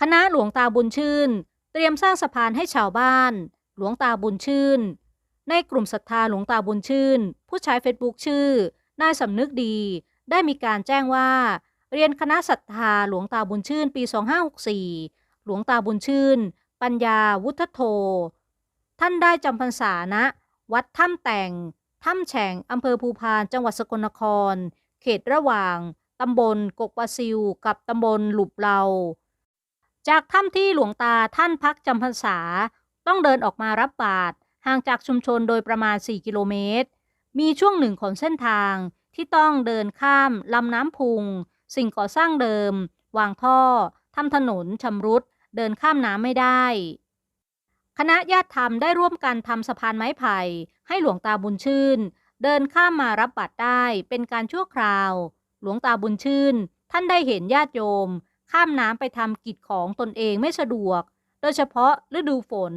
คณะหลวงตาบุญชื่น เตรียมสร้างสะพานให้ชาวบ้าน หลวงตาบุญชื่น ในกลุ่มศรัทธาหลวงตาบุญชื่น ผู้ใช้เฟซบุ๊กชื่อนายสำนึกดี ได้มีการแจ้งว่า เรียนคณะศรัทธาหลวงตาบุญชื่นปี 2564 หลวงตาบุญชื่น ปัญญาวุฒโธ ท่านได้จำพรรษาณวัดถ้ำแต่งถ้ำแฉ่งอำเภอภูพานจังหวัดสกลนคร เขตระหว่างตำบลกกปะซิว กับตำบลหลุบเลา จากถ้ำที่หลวงตาท่านพักจำพรรษา ต้องเดินออกมารับบาตรห่างจากชุมชนโดยประมาณ 4 กิโลเมตร มีช่วงหนึ่งของเส้นทางที่ต้องเดินข้ามลำน้ำพุง สิ่งก่อสร้างเดิม วางท่อทำถนนชำรุด เดินข้ามน้ำไม่ได้ คณะญาติธรรมได้ร่วมกันทำสะพานไม้ไผ่ ให้หลวงตาบุญชื่น เดินข้ามมารับบัตรได้เป็นการชั่วคราว หลวงตาบุญชื่น ท่านได้เห็นญาติโยม ข้ามน้ำไปทำกิจของตนเองไม่สะดวก โดยเฉพาะฤดูฝน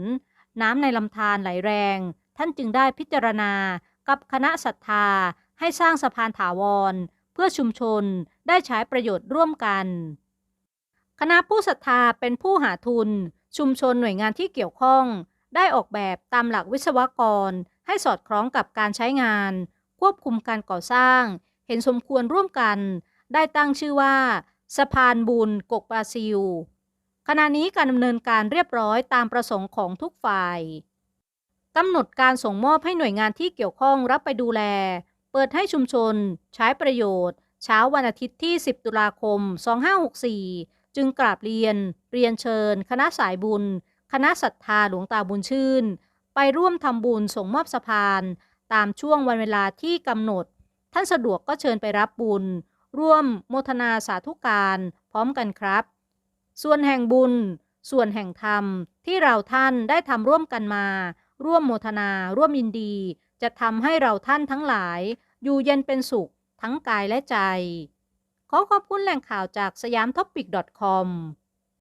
น้ำในลำธารไหลแรง ท่านจึงได้พิจารณากับคณะศรัทธาให้สร้างสะพานถาวร เพื่อชุมชนได้ใช้ประโยชน์ร่วมกัน คณะผู้ศรัทธาเป็นผู้หาทุน ชุมชนหน่วยงานที่เกี่ยวข้อง ได้ออกแบบตามหลักวิศวกร ให้สอดคล้องกับการใช้งาน ควบคุมการก่อสร้าง เห็นสมควรร่วมกัน ได้ตั้งชื่อว่า สะพานบุญกกปลาซิวขณะนี้การดำเนินการเรียบร้อยตามประสงค์ของทุกฝ่ายกำหนดการส่งมอบให้หน่วยงานที่เกี่ยวข้องรับไปดูแล เปิดให้ชุมชน ใช้ประโยชน์ เช้าวันอาทิตย์ที่ 10 ตุลาคม 2564 จึงกราบเรียน เรียนเชิญ คณะสายบุญ คณะศรัทธาหลวงตาบุญชื่น ไปร่วมทำบุญส่งมอบสะพาน ตามช่วงวันเวลาที่กำหนด ท่านสะดวกก็เชิญไปรับบุญ ร่วมโมทนาสาธุการพร้อมกันครับ ส่วนแห่งบุญ ส่วนแห่งธรรมที่เราท่านได้ทำร่วมกันมา ร่วมโมทนา ร่วมยินดี จะทำให้เราท่านทั้งหลาย อยู่เย็นเป็นสุข ทั้งกายและใจ ขอขอบคุณแหล่งข่าวจากสยามท็อปปิก .com